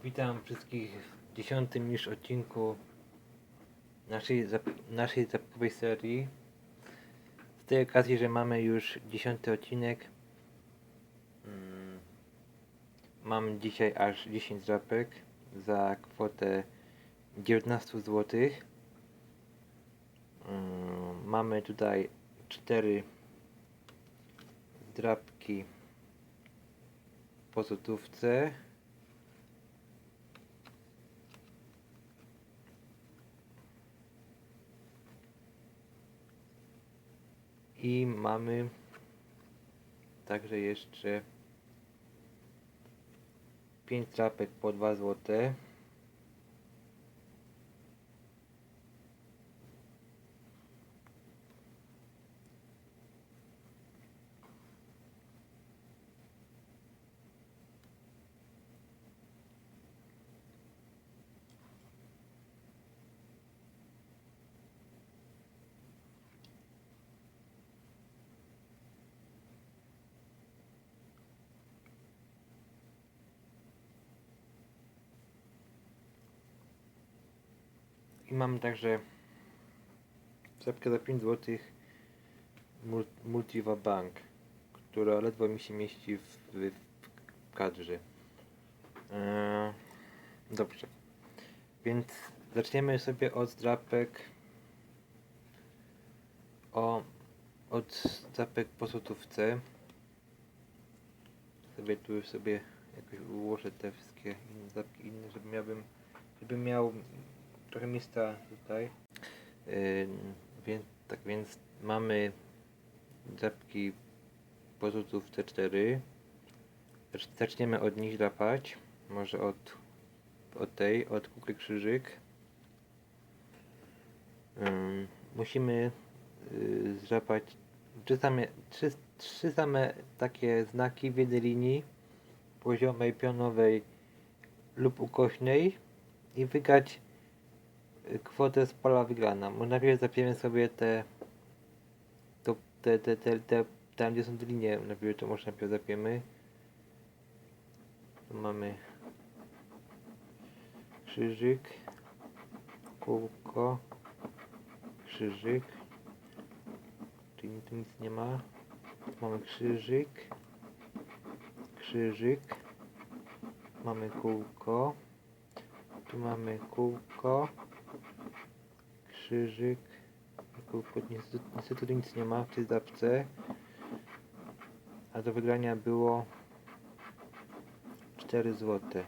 Witam wszystkich w dziesiątym już odcinku naszej, zap- naszej zapkowej serii. Z tej okazji, że mamy już dziesiąty odcinek, mm, mam dzisiaj aż 10 zapek za kwotę 19 zł. Mm, Mamy tutaj 4 drapki po złotówce. I mamy także jeszcze 5 trapek po 2 złote. I mamy także czapkę za 5 zł Multiva Bank, która ledwo mi się mieści w, w, w kadrze. Eee, dobrze. Więc zaczniemy sobie od drapek o, od drapek po złotówce. Sobie tu już sobie jakoś ułożę te wszystkie inne drapki inne, żeby miałbym, żebym miał trochę miejsca tutaj. Yy, więc, tak więc mamy drapki po złotówce 4. Zacz- Zaczniemy od nich drapać. Może od, od tej, od kukry krzyżyk. Ym, musimy yy, zdrapać trzy same, trzy, trzy same takie znaki w jednej linii poziomej, pionowej lub ukośnej i wygrać y, kwotę z pola wygrana. Może najpierw zapiemy sobie te, to, te, te, te, te, tam gdzie są te linie, najpierw to może najpierw zapiemy. Tu mamy krzyżyk, kółko, krzyżyk, czyli tu nic nie ma. Tu mamy krzyżyk, krzyżyk, mamy kółko, tu mamy kółko, krzyżyk, kółko, niestety, nic nie ma w tej zapce, a do wygrania było 4 złote.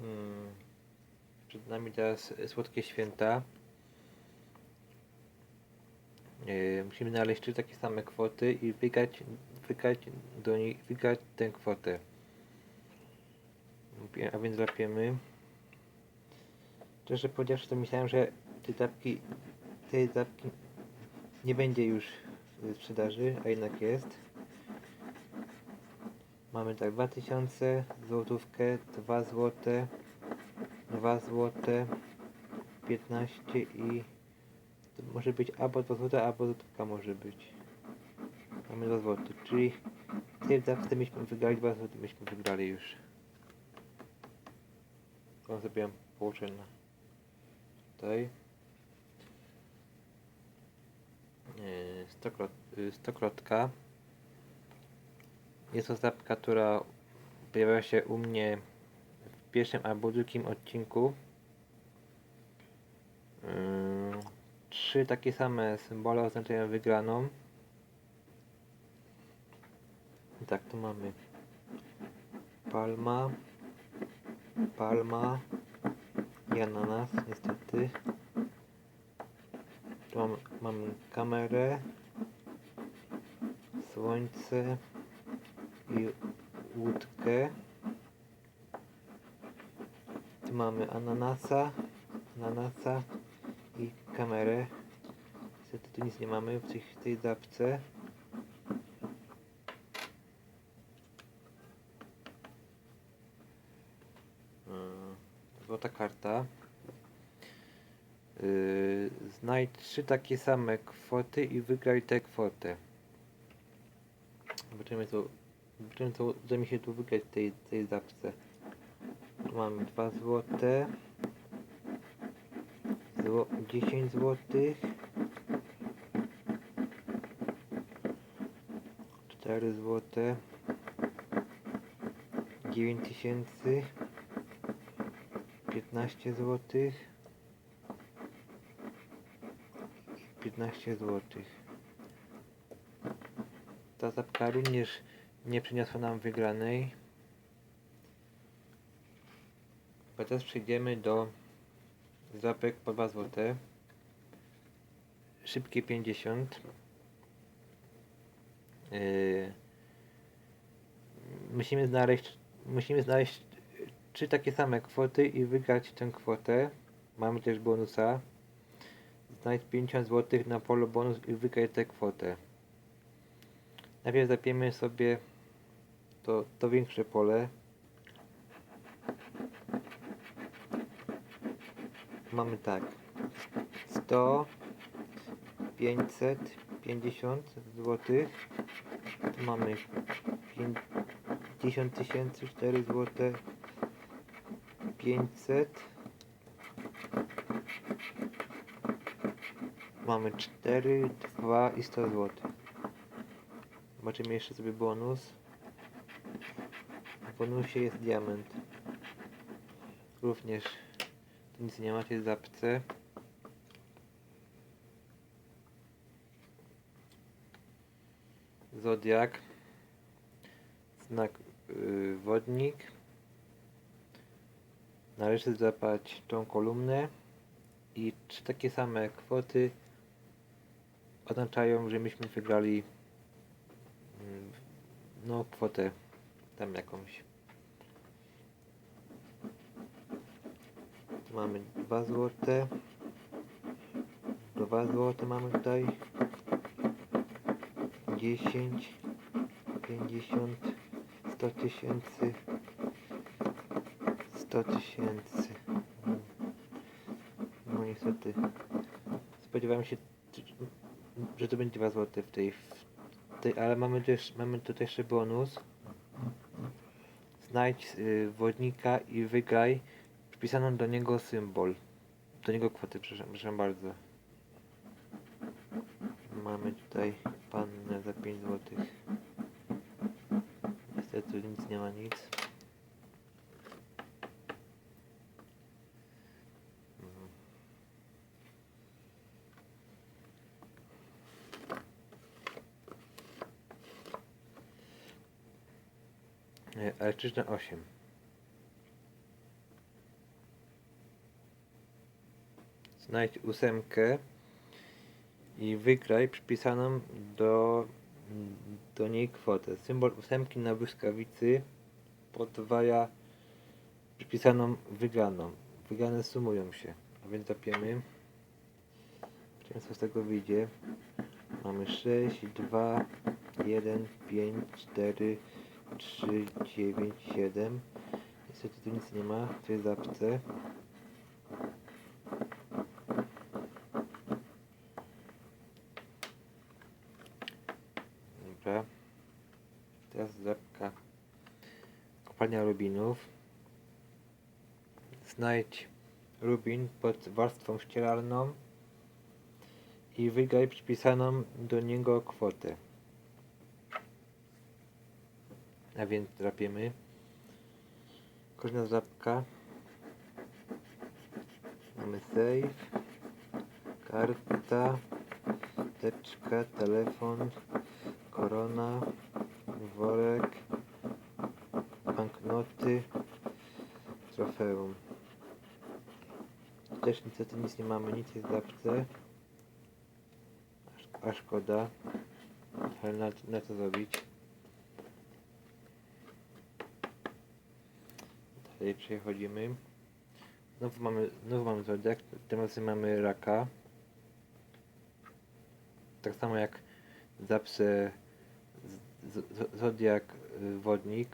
Mm, Przed nami teraz słodkie święta. Yy, musimy znaleźć trzy takie same kwoty i wygrać, wygrać do nich, wygrać tę kwotę. A więc lapiemy. Szczerze powiedziawszy, to myślałem, że tej zapki, tej zapki nie będzie już w sprzedaży, a jednak jest. Mamy tak 2000, złotówkę, 2 złote, 2 złote, 15 i może być albo 2 złote, albo złotówka może być. Mamy 2 złote, czyli tej zawsze myśmy wygrali 2 złote, myśmy wygrali już. To sobie położę na tutaj. Yy, Stokrot, yy, stokrotka. Jest to zapka, która pojawia się u mnie w pierwszym albo drugim odcinku. Yy, Trzy takie same symbole oznaczają wygraną. Tak, tu mamy palma, palma i ananas, niestety. Tu mam, mam kamerę, słońce i łódkę. Tu mamy ananasa, ananasa i kamerę. Niestety tu nic nie mamy w tej, tej zapce. Yy, Złota karta. Yy, z Znajdź trzy takie same kwoty i wygraj tę kwotę. Zobaczymy co, zobaczymy co uda mi się tu wygrać w tej, tej zapce. Tu mamy 2 złote. Zło, 10 złotych. 4 złote. 9 tysięcy. 15 złotych. 15 złotych. Ta zapka również nie przyniosła nam wygranej. A teraz przejdziemy do zapek po 2 złote. Szybkie 50. Yy, musimy znaleźć musimy znaleźć trzy takie same kwoty i wygrać tę kwotę. Mamy też bonusa. Znajdź 50 zł na polu bonus i wygraj tę kwotę. Najpierw zapiemy sobie to, to większe pole. Mamy tak. 100 550 zł. Tu mamy 50 tysięcy 4 zł 500 Mamy 4, 2 i 100 zł. Zobaczymy jeszcze sobie bonus. W bonusie jest diament. Również tu nic nie macie zapce. Zodiak. Znak yy, wodnik. Należy złapać tą kolumnę i trzy takie same kwoty oznaczają, że myśmy wygrali mm, no kwotę tam jakąś. Tu mamy 2 złote. 2 złote mamy tutaj. 10 50 100 tysięcy 100 tysięcy no niestety spodziewałem się że to będzie 2 zł w tej, w tej ale mamy też mamy tutaj jeszcze bonus. Znajdź y, wodnika i wygraj wpisaną do niego symbol. Do niego kwotę przepraszam, przepraszam bardzo. Mamy tutaj pannę za 5 zł niestety nic nie ma nic Elektryczna 8. Znajdź ósemkę i wygraj przypisaną do, do niej kwotę. Symbol ósemki na błyskawicy podwaja przypisaną wygraną. Wygrane sumują się. A więc zapiemy. Zobaczymy co z tego wyjdzie. Mamy 6, 2, 1, 5, 4, 3, 9, 7. Niestety tu nic nie ma w tej zapce. Dobra. Teraz zapka kopalnia rubinów. Znajdź rubin pod warstwą ścieralną i wygraj przypisaną do niego kwotę. A więc drapiemy. Kolejna zapka. Mamy save. Karta. Teczka, telefon, korona, worek, banknoty, trofeum. Też niestety nic nie mamy, nic jest w zapce. A szkoda. Ale na, na co zrobić? Dalej przechodzimy. Znowu mamy, znowu mamy zodiak, tym razem mamy raka. Tak samo jak w zapce z- z- zodiak y, wodnik.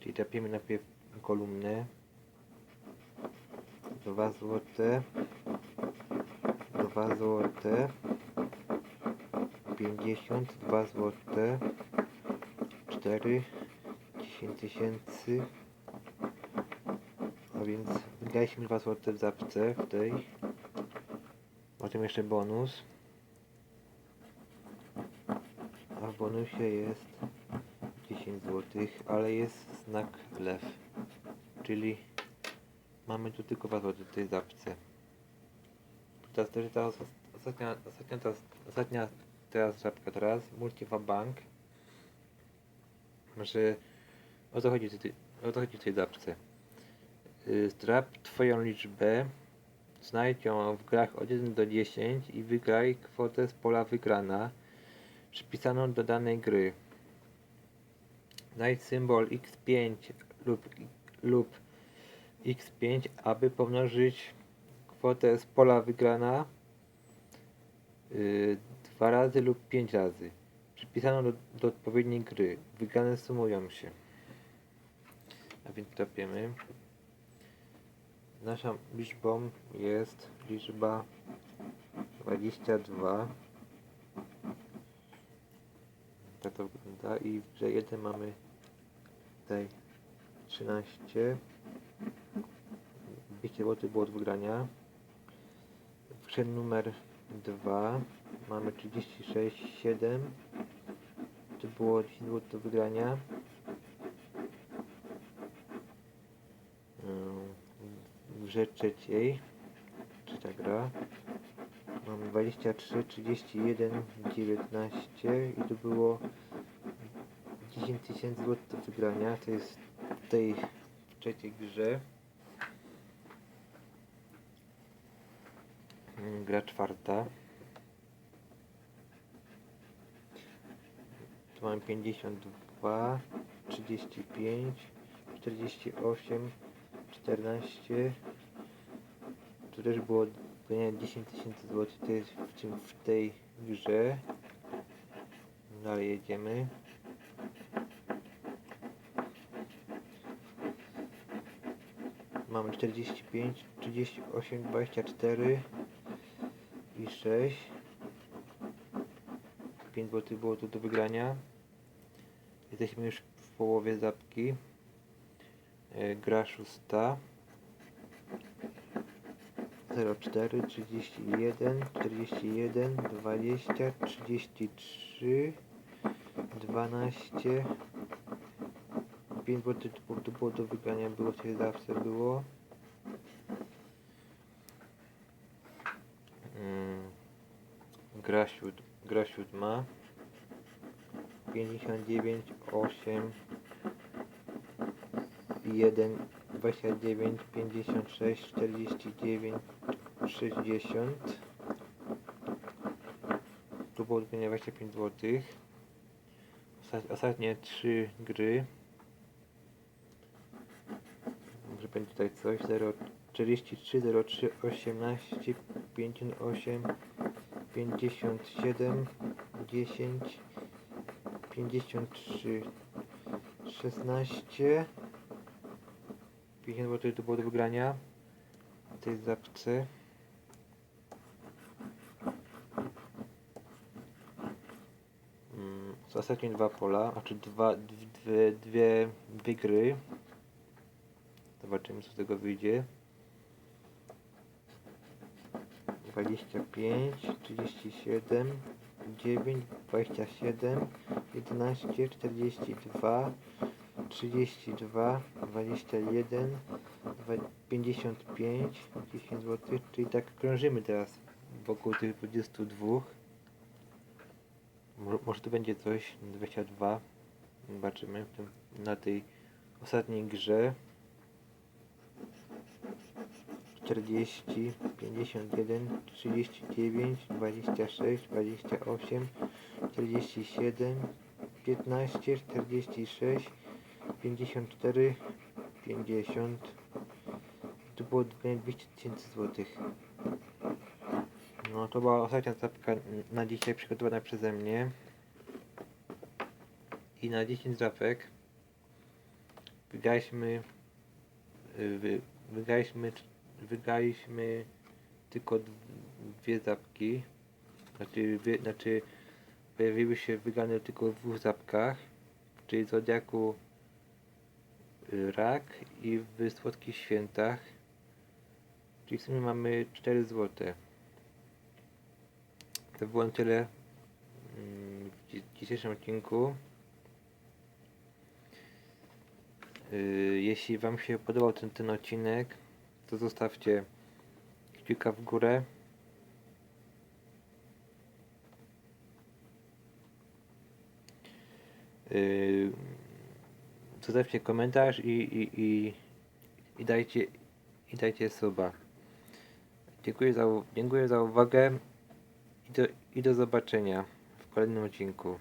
Czyli trapiemy najpierw kolumnę. Dwa złote. 2 złote 50 2 złote 4 10 tysięcy a więc wydaliśmy 2 złote w zapce w tej potem jeszcze bonus a w bonusie jest 10 zł, ale jest znak lew czyli mamy tu tylko 2 zł w tej zapce teraz też ta os- ostatnia, ostatnia, teraz, ostatnia teraz żabka teraz, Multifa Bank. Że o co chodzi, o co chodzi w tej zapce. Y, Zdrap twoją liczbę, znajdź ją w grach od 1 do 10 i wygraj kwotę z pola wygrana przypisaną do danej gry. Znajdź symbol x5 lub, lub x5, aby pomnożyć kwotę z pola wygrana y, dwa razy lub pięć razy. Przypisaną do, do odpowiedniej gry. Wygrane sumują się. A więc trapiemy. Naszą liczbą jest liczba 22. Tak to wygląda. I w grze 1 mamy tutaj 13. 200 zł było od wygrania. W grze numer 2 mamy 36, 7. To było 10 zł do wygrania. Ym, W grze trzeciej, trzecia gra, mamy 23, 31, 19 i to było 10 tysięcy złotych do wygrania. To jest w tej trzeciej grze. Gra czwarta. Tu mamy 52, 35, 48, 14. Tu też było wygrania 10 tysięcy złotych. To jest w, tym, w tej grze. Dalej jedziemy. Mamy 45, 38, 24 i 6. 5 zł było tu do wygrania. Jesteśmy już w połowie zapki. E, Gra szósta. 04, 31, 41, 20, 33, 12, 5 zł to było- do wygrania, było coś zawsze było. Mm, gra siódma. 59, 8, 1, 29, 56, 49, 60. Tu było odmienione 25 zł. Ostatnie trzy gry. Może będzie tutaj coś. 0, 43, 03, 18, 58, 57, 10, 53, 16. 50 zł to było do wygrania w tej zapce. Mm, Są ostatnie dwa pola, znaczy dwa, dwie, dwie, dwie gry. Zobaczymy co z tego wyjdzie. 25, 37, 9, 27, 11, 42, 32, 21, dwa- 55, 10 zł, czyli tak krążymy teraz wokół tych 22. Mo- Może to będzie coś, 22, zobaczymy tym, na tej ostatniej grze. 40, 51, 39, 26, 28, 47, 15, 46, 54, 50. To było 200 tysięcy złotych. No to była ostatnia zapka na dzisiaj przygotowana przeze mnie. I na 10 zapek wygraliśmy y, wy, wygraliśmy wygraliśmy tylko dwie zapki. Znaczy, wie, znaczy pojawiły się wygany tylko w dwóch zapkach, czyli Zodiaku Rak i w Słodkich Świętach. Czyli w sumie mamy 4 złote. To było tyle mm, w dzi- dzisiejszym odcinku. Y, Jeśli Wam się podobał ten, ten odcinek, to zostawcie kciuka w górę. Zostawcie komentarz i, i, i, i dajcie i dajcie suba. Dziękuję za, dziękuję za uwagę i do, i do zobaczenia w kolejnym odcinku.